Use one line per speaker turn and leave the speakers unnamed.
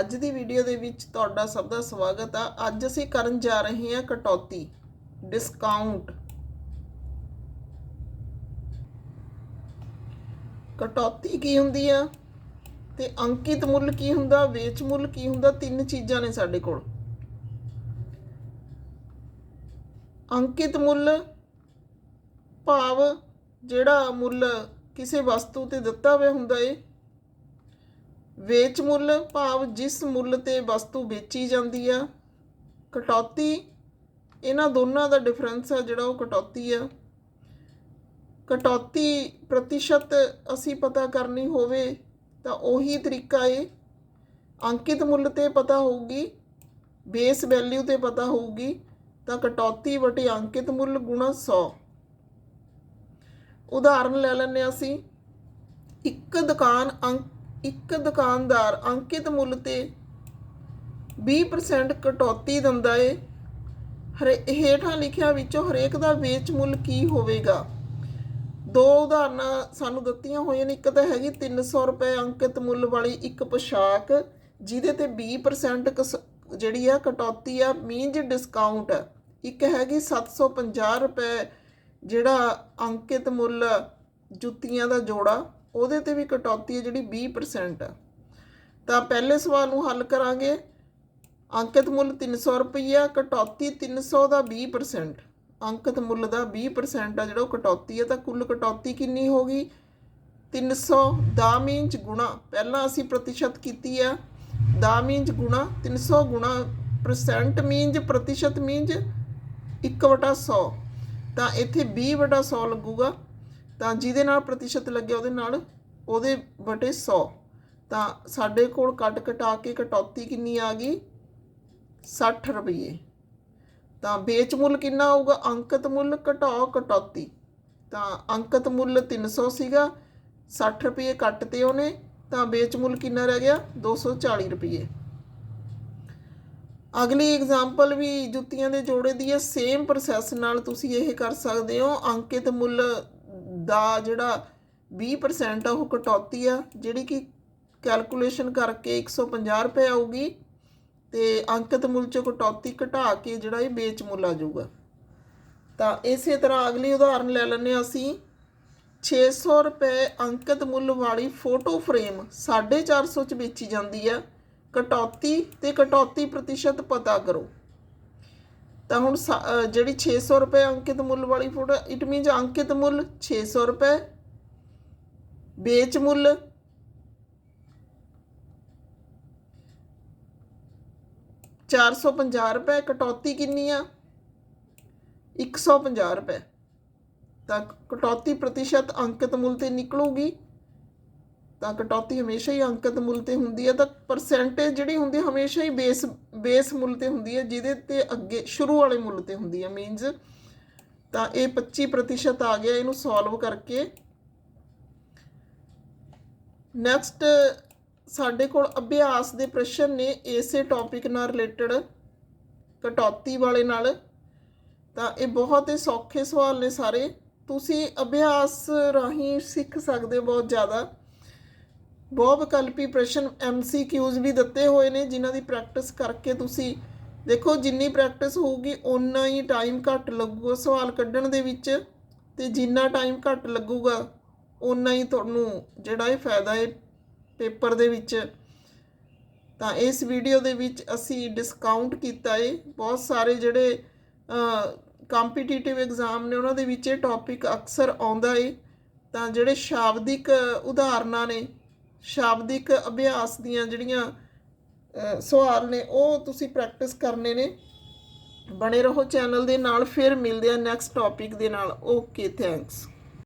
ਅੱਜ ਦੀ ਵੀਡੀਓ ਦੇ ਵਿੱਚ ਤੁਹਾਡਾ ਸਭ ਦਾ ਸਵਾਗਤ ਆ। ਅੱਜ ਅਸੀਂ ਕਰਨ ਜਾ ਰਹੇ ਹਾਂ ਕਟੌਤੀ ਡਿਸਕਾਊਂਟ ਕਟੌਤੀ ਕੀ ਹੁੰਦੀ ਆ? ਤੇ ਅੰਕਿਤ ਮੁੱਲ ਕੀ ਹੁੰਦਾ, ਵੇਚ ਮੁੱਲ ਕੀ ਹੁੰਦਾ, ਤਿੰਨ ਚੀਜ਼ਾਂ ਨੇ ਸਾਡੇ ਕੋਲ। ਅੰਕਿਤ ਮੁੱਲ, ਭਾਵ ਜਿਹੜਾ ਮੁੱਲ ਕਿਸੇ ਵਸਤੂ ਤੇ ਦਿੱਤਾ ਹੋਇਆ ਹੁੰਦਾ ਏ ਵੇਚ ਮੁੱਲ, ਭਾਵ ਜਿਸ ਮੁੱਲ ਤੇ ਵਸਤੂ ਵੇਚੀ ਜਾਂਦੀ ਆ। ਕਟੌਤੀ, ਇਹਨਾਂ ਦੋਨਾਂ ਦਾ ਡਿਫਰੈਂਸ ਆ ਜਿਹੜਾ ਉਹ ਕਟੌਤੀ ਆ। ਕਟੌਤੀ ਪ੍ਰਤੀਸ਼ਤ ਅਸੀਂ ਪਤਾ ਕਰਨੀ ਹੋਵੇ ਤਾਂ ਉਹੀ ਤਰੀਕਾ ਏ। ਅੰਕਿਤ ਮੁੱਲ ਤੇ ਪਤਾ ਹੋਊਗੀ, ਬੇਸ ਵੈਲਿਊ ਤੇ ਪਤਾ ਹੋਊਗੀ, ਤਾਂ ਕਟੌਤੀ ਵਟੇ ਅੰਕਿਤ ਮੁੱਲ ਗੁਣਾ 100 ਉਦਾਹਰਨ ਲੈ ਲੈਂਦੇ ਹਾਂ ਅਸੀਂ। ਇੱਕ ਦੁਕਾਨ ਅੰਕ ਇੱਕ ਦੁਕਾਨਦਾਰ ਅੰਕਿਤ ਮੁੱਲ ਤੇ 20% ਕਟੌਤੀ ਦਿੰਦਾ ਏ। ਹਰੇ, ਹੇਠਾਂ ਲਿਖਿਆ ਵਿੱਚੋਂ ਹਰੇਕ ਦਾ ਵੇਚ ਮੁੱਲ ਕੀ ਹੋਵੇਗਾ? ਦੋ ਉਦਾਹਰਨਾਂ ਸਾਨੂੰ ਦਿੱਤੀਆਂ ਹੋਈਆਂ ਨੇ। ਇੱਕ ਤਾਂ ਹੈਗੀ 300 ਰੁਪਏ ਅੰਕਿਤ ਮੁੱਲ ਵਾਲੀ ਇੱਕ ਪੋਸ਼ਾਕ, ਜਿਹਦੇ ਤੇ 20% ਕਸ- ਜਿਹੜੀ ਆ ਕਟੌਤੀ ਆ ਮੀਨਜ ਡਿਸਕਾਊਂਟ। ਇੱਕ ਹੈਗੀ 750 ਰੁਪਏ ਜਿਹੜਾ ਅੰਕਿਤ ਮੁੱਲ ਜੁੱਤੀਆਂ ਦਾ ਜੋੜਾ। ਉਹਦੇ ਤੇ ਵੀ ਕਟੌਤੀ ਹੈ ਜਿਹੜੀ 20% ਆ। ਤਾਂ ਪਹਿਲੇ ਸਵਾਲ ਨੂੰ ਹੱਲ ਕਰਾਂਗੇ। ਅੰਕਿਤ ਮੁੱਲ 300 ਰੁਪਈਆ, ਕਟੌਤੀ 300 ਦਾ 20% ਅੰਕਿਤ ਮੁੱਲ ਦਾ 20% ਆ, ਜਿਹੜਾ ਉਹ ਕਟੌਤੀ ਹੈ ਤਾਂ ਕੁੱਲ ਕਟੌਤੀ ਕਿੰਨੀ ਹੋ ਹੋਗੀ 300 ਦਾ ਮੀਨਜ ਗੁਣਾ, ਪਹਿਲਾਂ ਅਸੀਂ ਪ੍ਰਤੀਸ਼ਤ ਕੀਤੀ ਆ। ਦਾ ਮੀਨਜ ਗੁਣਾ 300 ਗੁਣਾ ਪਰਸੈਂਟ ਮੀਨਜ, ਪ੍ਰਤੀਸ਼ਤ ਮੀਨਜ 1/100 ਤਾਂ ਇੱਥੇ 20/100 ਲੱਗੂਗਾ। ਤਾਂ ਜਿਹਦੇ ਨਾਲ ਪ੍ਰਤੀਸ਼ਤ ਲੱਗਿਆ ਉਹਦੇ ਨਾਲ, ਉਹਦੇ ਬਟੇ 100 ਤਾਂ ਸਾਡੇ ਕੋਲ ਕੱਟ ਕਟਾ ਕੇ ਕਟੌਤੀ ਕਿੰਨੀ ਆ ਗਈ? 60 ਰੁਪਏ ਤਾਂ ਵੇਚ ਮੁੱਲ ਕਿੰਨਾ ਆਊਗਾ? ਅੰਕਿਤ ਮੁੱਲ ਘਟਾਓ ਕਟੌਤੀ। ਤਾਂ ਅੰਕਿਤ ਮੁੱਲ 300 ਸੀਗਾ 60 ਰੁਪਏ ਕੱਟਤੇ ਉਹਨੇ, ਤਾਂ ਵੇਚ ਮੁੱਲ ਕਿੰਨਾ ਰਹਿ ਗਿਆ? 240 ਰੁਪਏ ਅਗਲੀ ਐਗਜ਼ਾਮਪਲ ਵੀ ਜੁੱਤੀਆਂ ਦੇ ਜੋੜੇ ਦੀ ਹੈ। ਸੇਮ ਪ੍ਰੋਸੈਸ ਨਾਲ ਤੁਸੀਂ ਇਹ ਕਰ ਸਕਦੇ ਹੋ। ਅੰਕਿਤ ਮੁੱਲ ਦਾ ਜਿਹੜਾ 20% ਆ, ਉਹ ਕਟੌਤੀ ਆ, ਜਿਹੜੀ ਕਿ ਕੈਲਕੂਲੇਸ਼ਨ ਕਰਕੇ 150 ਰੁਪਏ ਆਊਗੀ ਤੇ ਅੰਕਿਤ ਮੁੱਲ ਚੋਂ ਕਟੌਤੀ ਘਟਾ ਕੇ ਜਿਹੜਾ ਇਹ ਵੇਚ ਮੁੱਲ ਆ ਜਾਊਗਾ। ਤਾਂ ਇਸੇ ਤਰ੍ਹਾਂ ਅਗਲੀ ਉਦਾਹਰਨ ਲੈ ਲੈਂਦੇ ਹਾਂ ਅਸੀਂ। 600 ਰੁਪਏ ਅੰਕਿਤ ਮੁੱਲ ਵਾਲੀ ਫੋਟੋ ਫਰੇਮ 450 ਚ ਵੇਚੀ ਜਾਂਦੀ ਆ। ਕਟੌਤੀ ਤੇ ਕਟੌਤੀ ਪ੍ਰਤੀਸ਼ਤ ਪਤਾ ਕਰੋ। ਤਾਂ ਹੁਣ ਸਾ- ਅਹ ਜਿਹੜੀ 600 ਰੁਪਏ ਅੰਕਿਤ ਮੁੱਲ ਵਾਲੀ ਫੋਟੋ ਇਟ ਮੀਨਸ ਅੰਕਿਤ ਮੁੱਲ 600 ਰੁਪਏ, ਵੇਚ ਮੁੱਲ। 450 ਰੁਪਏ, ਕਟੌਤੀ ਕਿੰਨੀ ਆ? 150 ਰੁਪਏ। ਤਾਂ ਕਟੌਤੀ ਪ੍ਰਤੀਸ਼ਤ ਅੰਕਿਤ ਮੁੱਲ ਤੇ ਨਿਕਲੂਗੀ। ਤਾਂ ਕਟੌਤੀ ਹਮੇਸ਼ਾ ਹੀ ਅੰਕਤ ਮੁੱਲ ਤੇ ਹੁੰਦੀ ਹੈ, ਤਾਂ ਪਰਸੈਂਟੇਜ ਜਿਹੜੀ ਹੁੰਦੀ ਹੈ ਹਮੇਸ਼ਾ ਹੀ ਬੇਸ ਬੇਸ ਮੁੱਲ ਤੇ ਹੁੰਦੀ ਹੈ, ਜਿਹਦੇ ਤੇ ਅੱਗੇ ਸ਼ੁਰੂ ਵਾਲੇ ਮੁੱਲ ਤੇ ਹੁੰਦੀ ਹੈ ਮੀਨਸ ਤਾਂ ਇਹ 25% ਆ ਗਿਆ, ਇਹਨੂੰ ਸੋਲਵ ਕਰਕੇ। ਨੈਕਸਟ ਸਾਡੇ ਕੋਲ ਅਭਿਆਸ ਦੇ ਪ੍ਰਸ਼ਨ ਨੇ ਇਸੇ ਟੌਪਿਕ ਨਾਲ ਰਿਲੇਟਡ ਕਟੌਤੀ ਵਾਲੇ ਨਾਲ। ਤਾਂ ਇਹ ਬਹੁਤ ਹੀ ਸੌਖੇ ਸਵਾਲ ਨੇ ਸਾਰੇ। ਤੁਸੀਂ ਅਭਿਆਸ ਰਾਹੀਂ ਸਿੱਖ ਸਕਦੇ ਹੋ ਬਹੁਤ ਜ਼ਿਆਦਾ। ਬਹੁ ਵਿਕਲਪੀ ਪ੍ਰਸ਼ਨ ਐਮਸੀਕਿਊਜ਼ ਵੀ ਦਿੱਤੇ ਹੋਏ ਨੇ, ਜਿਨ੍ਹਾਂ ਦੀ ਪ੍ਰੈਕਟਿਸ ਕਰਕੇ ਤੁਸੀਂ ਦੇਖੋ ਜਿੰਨੀ ਪ੍ਰੈਕਟਿਸ ਹੋਊਗੀ ਉਨਾ ਹੀ ਟਾਈਮ ਘੱਟ ਲੱਗੂਗਾ ਸਵਾਲ ਕੱਢਣ ਦੇ ਵਿੱਚ। ਤੇ ਜਿੰਨਾ ਟਾਈਮ ਘੱਟ ਲੱਗੂਗਾ ਉਨਾ ਹੀ ਤੁਹਾਨੂੰ ਜਿਹੜਾ ਇਹ ਫਾਇਦਾ ਹੈ ਪੇਪਰ ਦੇ ਵਿੱਚ। ਤਾਂ ਇਸ ਵੀਡੀਓ ਦੇ ਵਿੱਚ ਅਸੀਂ ਡਿਸਕਾਊਂਟ ਕੀਤਾ ਹੈ ਬਹੁਤ ਸਾਰੇ ਜਿਹੜੇ ਕੰਪੀਟੀਟਿਵ ਐਗਜ਼ਾਮ ਨੇ, ਉਹਨਾਂ ਦੇ ਵਿੱਚ ਇਹ ਟੌਪਿਕ ਅਕਸਰ ਆਉਂਦਾ ਏ। ਤਾਂ ਜਿਹੜੇ ਸ਼ਾਬਦਿਕ ਉਦਾਹਰਨਾਂ ਨੇ ਸ਼ਾਬਦਿਕ ਅਭਿਆਸ ਦੀਆਂ ਜਿਹੜੀਆਂ ਅ, ਸਵਾਲ ਨੇ ਉਹ ਤੁਸੀਂ ਪ੍ਰੈਕਟਿਸ ਕਰਨੇ ਨੇ। ਬਣੇ ਰਹੋ ਚੈਨਲ ਦੇ ਨਾਲ ਫਿਰ ਮਿਲਦੇ ਆ ਨੈਕਸਟ ਟੌਪਿਕ ਦੇ ਨਾਲ। Okay thanks